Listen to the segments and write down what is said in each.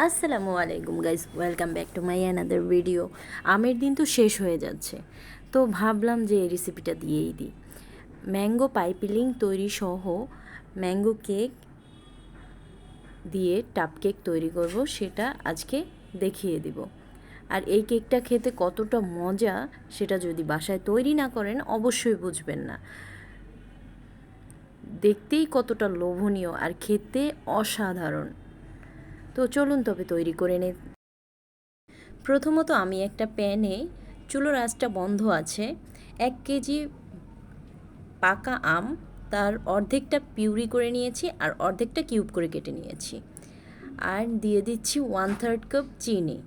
আসসালামু আলাইকুম guys welcome back to my another video আমের দিন তো শেষ হয়ে যাচ্ছে, তো ভাবলাম যে এই রেসিপিটা দিয়েই দিই। ম্যাঙ্গো পাইপিলিং তৈরি সহ ম্যাঙ্গো কেক দিয়ে টাপ কেক তৈরি করব, সেটা আজকে দেখিয়ে দিব। আর এই কেকটা খেতে কতটা মজা, সেটা যদি বাসায় তৈরি না করেন, অবশ্যই বুঝবেন না। দেখতেই কতটা লোভনীয় আর খেতে অসাধারণ। তো চলুন তবে তৈরি করে নে প্রথমত আমি একটা প্যানে চুলোর আঁচটা বন্ধ আছে, এক কেজি পাকা আম, তার অর্ধেকটা পিউরি করে নিয়েছি আর অর্ধেকটা কিউব করে কেটে নিয়েছি। আর দিয়ে দিচ্ছি ওয়ান থার্ড কাপ চিনি।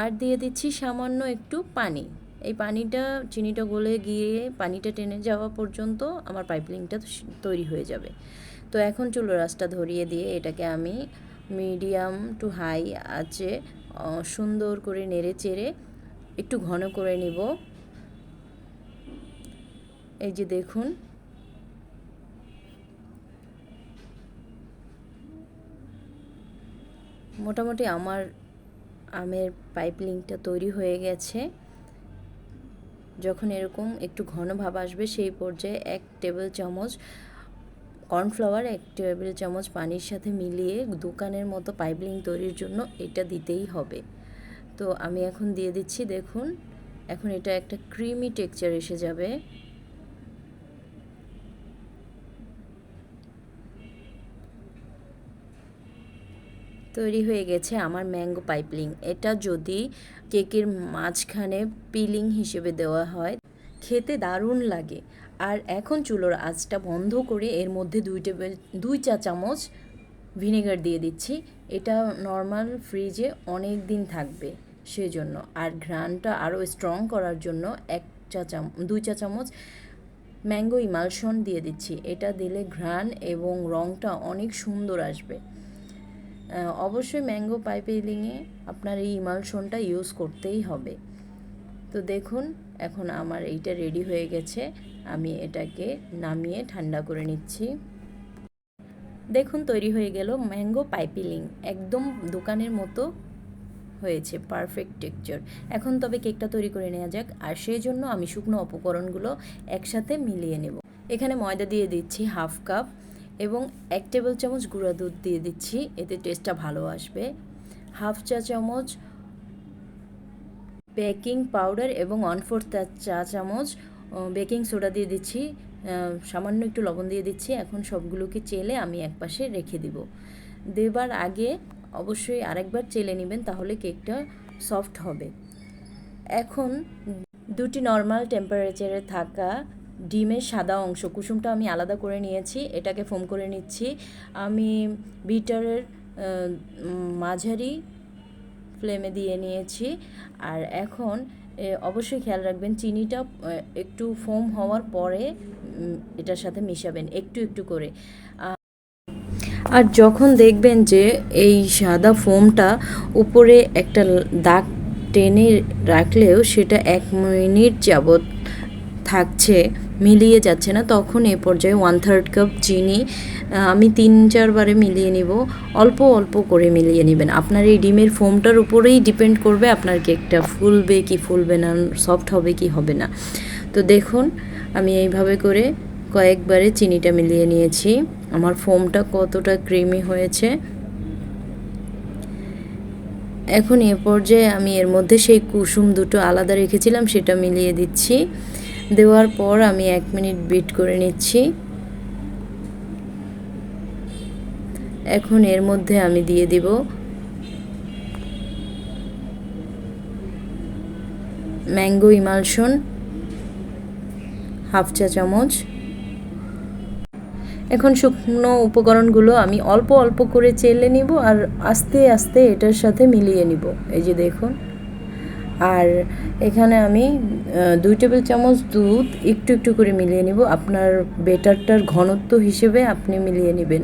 আর দিয়ে দিচ্ছি সামান্য একটু পানি। এই পানিটা, চিনিটা গলে গিয়ে পানিটা টেনে যাওয়া পর্যন্ত আমার পাইপলিংটা তৈরি হয়ে যাবে। তো এখন চুলো রাসটা ধরিয়ে দিয়ে এটাকে আমি মিডিয়াম টু হাই আছে সুন্দর করে নেড়ে চেড়ে একটু ঘন করে নিব। এই যে দেখুন। মোটামুটি আমার আমের পাইপলিংটা তৈরি হয়ে গেছে। যখন এরকম একটু ঘন ভাব আসবে, সেই পর্যায়ে এক টেবিল চামচ কর্নফ্লাওয়ার, এক টেবিল চামচ পানির সাথে মিলিয়ে দোকানের মতো পাইপলিং তৈরির জন্য এটা দিতেই হবে। তো আমি এখন দিয়ে দিচ্ছি, দেখুন। এখন এটা একটা ক্রিমি টেক্সচার এসে যাবে। তৈরি হয়ে গেছে আমার ম্যাঙ্গো পাইপলিং এটা যদি কেকের মাঝখানে পিলিং হিসেবে দেওয়া হয়, খেতে দারুণ লাগে। আর এখন চুলোর আঁচটা বন্ধ করে এর মধ্যে দুই টেবিল, দুই চা চামচ ভিনেগার দিয়ে দিচ্ছি। এটা নর্মাল ফ্রিজে অনেক দিন থাকবে সেজন্য। আর ঘ্রানটা আরও স্ট্রং করার জন্য এক চা চাম, দুই চা চামচ ম্যাঙ্গো ইমালশন দিয়ে দিচ্ছি। এটা দিলে ঘ্রাণ এবং রঙটা অনেক সুন্দর আসবে। অবশ্যই ম্যাঙ্গো পাইপিলিংয়ে আপনার এই ইমালশনটা ইউজ করতেই হবে। তো দেখুন এখন আমার এইটা রেডি হয়ে গেছে। আমি এটাকে নামিয়ে ঠান্ডা করে নিচ্ছি। দেখুন, তৈরি হয়ে গেল ম্যাঙ্গো পাইপিলিং একদম দোকানের মতো হয়েছে পারফেক্ট টেক্সচার এখন তবে কেকটা তৈরি করে নেওয়া যাক, আর সেই জন্য আমি শুকনো উপকরণগুলো একসাথে মিলিয়ে নেব। এখানে ময়দা দিয়ে দিচ্ছি হাফ কাপ এবং এক টেবিল চামচ গুঁড়া দুধ দিয়ে দিচ্ছি, এতে টেস্টটা ভালো আসবে। হাফ চা চামচ বেকিং পাউডার এবং ওয়ান ফোর্থ চা চামচ বেকিং সোডা দিয়ে দিচ্ছি। সামান্য একটু লবণ দিয়ে দিচ্ছি। এখন সবগুলোকে চেলে আমি একপাশে রেখে দিব। দেবার আগে অবশ্যই আরেকবার চেলে নেবেন, তাহলে কেকটা সফট হবে। এখন দুটি নর্মাল টেম্পারেচারে থাকা ডিমের সাদা অংশ, কুসুমটা আমি আলাদা করে নিয়েছি, এটাকে ফোম করে নিচ্ছি। আমি বিটারের মাঝারি ফ্লেমে দিয়ে নিয়েছি। আর এখন অবশ্যই খেয়াল রাখবেন, চিনিটা একটু ফোম হওয়ার পরে এটার সাথে মিশাবেন, একটু একটু করে। আর যখন দেখবেন যে এই সাদা ফোমটা উপরে একটা দাগ টেনে রাখলেও সেটা এক মিনিট যাবৎ থাকছে মিলিয়ে যাচ্ছে না, তখন এ পর্যায়ে ওয়ান থার্ড কাপ চিনি আমি তিন চারবারে মিলিয়ে নিব, অল্প অল্প করে মিলিয়ে নেবেন। আপনার এই ডিমের ফোমটার উপরেই ডিপেন্ড করবে আপনার কেকটা ফুলবে কি ফুলবে না সফট হবে কি হবে না। তো দেখুন, আমি এইভাবে করে কয়েকবারে চিনিটা মিলিয়ে নিয়েছি। আমার ফোমটা কতটা ক্রিমি হয়েছে। এখন এ পর্যায়ে আমি এর মধ্যে সেই কুসুম দুটো আলাদা রেখেছিলাম, সেটা মিলিয়ে দিচ্ছি। দেওয়ার পর আমি এক মিনিট বিট করে নিচ্ছি। এখন এর মধ্যে আমি দিয়ে দিব ম্যাঙ্গো ইমালশন হাফ চা চামচ। এখন শুকনো উপকরণগুলো আমি অল্প অল্প করে চেলে নিব আর আস্তে আস্তে এটার সাথে মিলিয়ে নিব। এই যে দেখুন। আর এখানে আমি দুই টেবিল চামচ দুধ একটু একটু করে মিলিয়ে নিব। আপনার বেটারটার ঘনত্ব হিসেবে আপনি মিলিয়ে নেবেন।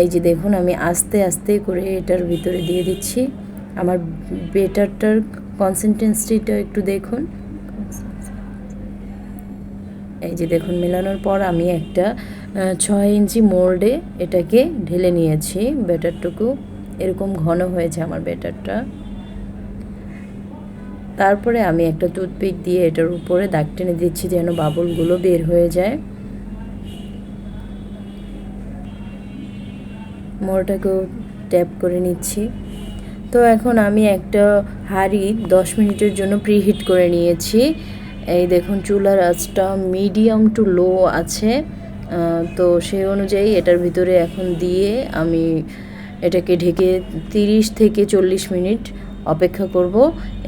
এই যে দেখুন, আমি আস্তে আস্তে করে এটার ভিতরে দিয়ে দিচ্ছি। আমার বেটারটার কনসিস্টেন্সিটা একটু দেখুন। এই যে দেখুন, মেলানোর পর আমি একটা ছয় ইঞ্চি মোল্ডে এটাকে ঢেলে নিয়েছি ব্যাটারটুকু এরকম ঘন হয়েছে আমার ব্যাটারটা তারপরে আমি একটা টুথপিক দিয়ে এটার উপরে দাগ টেনে দিচ্ছি যেন বাবলগুলো বের হয়ে যায়। মোড়টাকেও ট্যাপ করে নিচ্ছি। তো এখন আমি একটা হাঁড়ি দশ মিনিটের জন্য প্রিহিট করে নিয়েছি। এই দেখুন, চুলার আঁচটা মিডিয়াম টু লো আছে। তো সেই অনুযায়ী এটার ভিতরে এখন দিয়ে আমি এটাকে ঢেকে তিরিশ থেকে চল্লিশ মিনিট অপেক্ষা করব।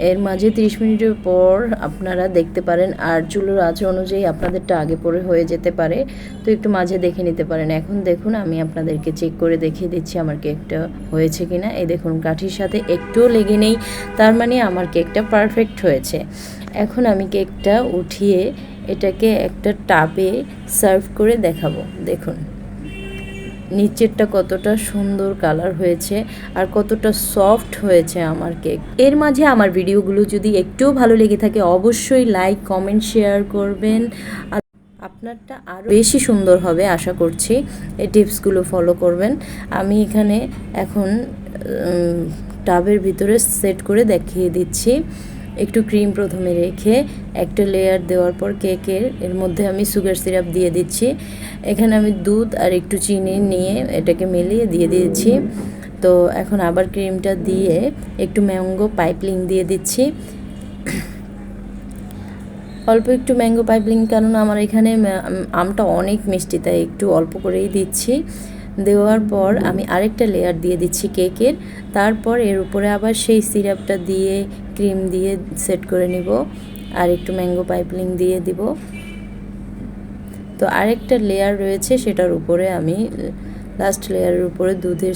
এর মাঝে তিরিশ মিনিটের পর আপনারা দেখতে পারেন আর চুলোর আঁচ অনুযায়ী আপনাদেরটা আগে পরে হয়ে যেতে পারে। তো একটু মাঝে দেখে নিতে পারেন। এখন দেখুন, আমি আপনাদেরকে চেক করে দেখিয়ে দিচ্ছি আমার কেকটা হয়েছে কিনা। এই দেখুন, কাঠির সাথে একটুও লেগে নেই। তার মানে আমার কেকটা পারফেক্ট হয়েছে। এখন আমি কেকটা উঠিয়ে এটাকে একটা টাবে সার্ভ করে দেখাবো। দেখুন। নিচেরটা কতটা সুন্দর কালার হয়েছে আর কতটা সফট হয়েছে আমার কেক এর মাঝে আমার ভিডিওগুলো যদি একটুও ভালো লেগে থাকে, অবশ্যই লাইক কমেন্ট শেয়ার করবেন। আর আপনারটা আরও বেশি সুন্দর হবে আশা করছি। এই টিপসগুলো ফলো করবেন। আমি এখানে এখন টাবের ভিতরে সেট করে দেখিয়ে দিচ্ছি। একটু ক্রিম প্রথমে রেখে একটা লেয়ার দেওয়ার পর কেকের এর মধ্যে আমি সুগার সিরাপ দিয়ে দিচ্ছি। এখানে আমি দুধ আর একটু চিনি নিয়ে এটাকে মিলিয়ে দিয়ে দিয়েছি। তো এখন আবার ক্রিমটা দিয়ে একটু ম্যাঙ্গো পাইপলিং দিয়ে দিচ্ছি। অল্প একটু ম্যাঙ্গো পাইপলিং কারণ আমার এখানে আমটা অনেক মিষ্টি, তাই একটু অল্প করেই দিচ্ছি। দেওয়ার পর আমি আরেকটা লেয়ার দিয়ে দিচ্ছি কেকের তারপর এর উপরে আবার সেই সিরাপটা দিয়ে ক্রিম দিয়ে সেট করে নিব। আর একটু ম্যাঙ্গো পাইপলিং দিয়ে দিব। তো আরেকটা লেয়ার রয়েছে, সেটার উপরে আমি লাস্ট লেয়ারের উপরে দুধের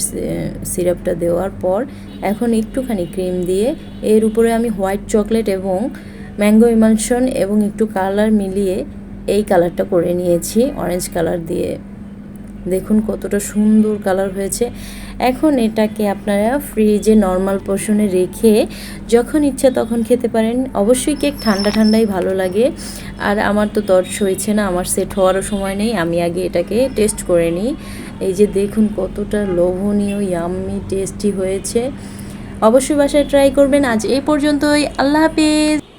সিরাপটা দেওয়ার পর এখন একটুখানি ক্রিম দিয়ে এর উপরে আমি হোয়াইট চকলেট এবং ম্যাঙ্গো ইমালশন এবং একটু কালার মিলিয়ে এই কালারটা করে নিয়েছি অরেঞ্জ কালার দিয়ে। দেখুন কতটা সুন্দর কালার হয়েছে। এখন এটাকে আপনারা ফ্রিজে নর্মাল পোর্শনে রেখে যখন ইচ্ছা তখন খেতে পারেন। অবশ্যই কেক ঠান্ডা ঠান্ডাই ভালো লাগে। আর আমার তো তর সইছে না, আমার সেট হওয়ারও সময় নেই, আমি আগে এটাকে টেস্ট করে নিই। এই যে দেখুন কতটা লোভনীয় ইয়াম্মি টেস্টি হয়েছে। অবশ্যই বাসায় ট্রাই করবেন। আজ এই পর্যন্তই। আল্লাহ হাফেজ।